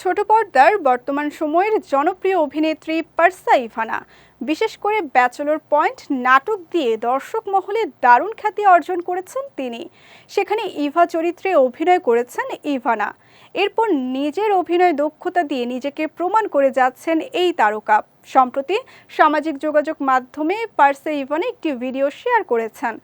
ছোট পর্দার বর্তমান সময়ের জনপ্রিয় অভিনেত্রী পার্সা ইভানা, বিশেষ করে ব্যাচেলর পয়েন্ট নাটক দিয়ে দর্শক মহলে দারুণ খ্যাতি অর্জন করেছেন তিনি। সেখানে ইভা চরিত্রে অভিনয় করেছেন ইভানা। এরপর নিজের অভিনয় দক্ষতা দিয়ে নিজেকে প্রমাণ করে যাচ্ছেন এই তারকা। সম্প্রতি সামাজিক যোগাযোগ মাধ্যমে পার্সে ইভানা একটি ভিডিও শেয়ার করেছেন,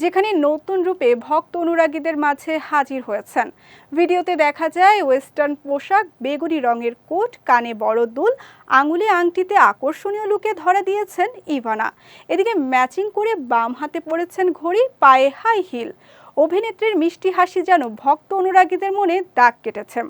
যেখানে নতুন রূপে ভক্ত অনুরাগীদের মাঝে হাজির হয়েছেন। ভিডিওতে দেখা যায়, ওয়েস্টার্ন পোশাক, বেগুনি রঙের কোট, কানে বড় দুল, আঙুলে আংটিতে আকর্ষণীয় লুকে ধরা দিয়েছেন ইভানা। এদিকে ম্যাচিং করে বাম হাতে পড়েছেন ঘড়ি, পায়ে হাই হিল। অভিনেত্রীর মিষ্টি হাসি যেন ভক্ত অনুরাগীদের মনে দাগ কেটেছে।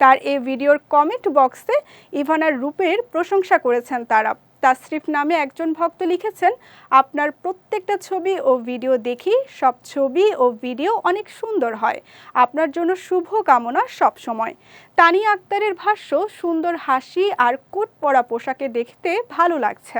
তার এই ভিডিওর কমেন্ট বক্সে ইভানার রূপের প্রশংসা করেছেন তারা। তাসরিফ নামে একজন ভক্ত লিখেছেন, আপনার প্রত্যেকটা ছবি ও ভিডিও দেখি, সব ছবি ও ভিডিও অনেক সুন্দর হয়। আপনার জন্য শুভ কামনা সব সময়। তানিয়া আক্তারের ভাষ্য, সুন্দর হাসি আর কোট পরা পোশাকে দেখতে ভালো লাগছে।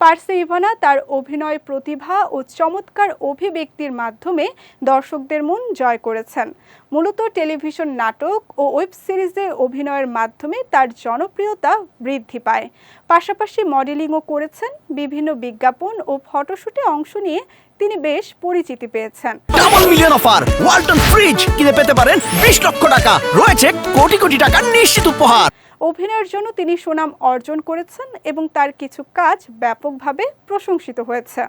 পার্সে ইভানা তার অভিনয় প্রতিভা ও চমৎকার অভিব্যক্তির মাধ্যমে দর্শকদের মন জয় করেছেন। মূলত টেলিভিশন নাটক ও ওয়েব সিরিজে অভিনয়ের মাধ্যমে তার জনপ্রিয়তা বৃদ্ধি পায়। পাশাপাশি মডেলিংও করেছেন বিভিন্ন বিজ্ঞাপন ও ফটোশুটে অংশ নিয়ে তিনি বেশ পরিচিতি পেয়েছেন। Double million offer Walton fridge কিনে পেতে পারেন বিশ লক্ষ টাকা। রয়েছে কোটি কোটি টাকার নিশ্চিত উপহার। অভিনয়ের জন্য তিনি সুনাম অর্জন করেছেন এবং তার কিছু কাজ ব্যাপকভাবে প্রশংসিত হয়েছে।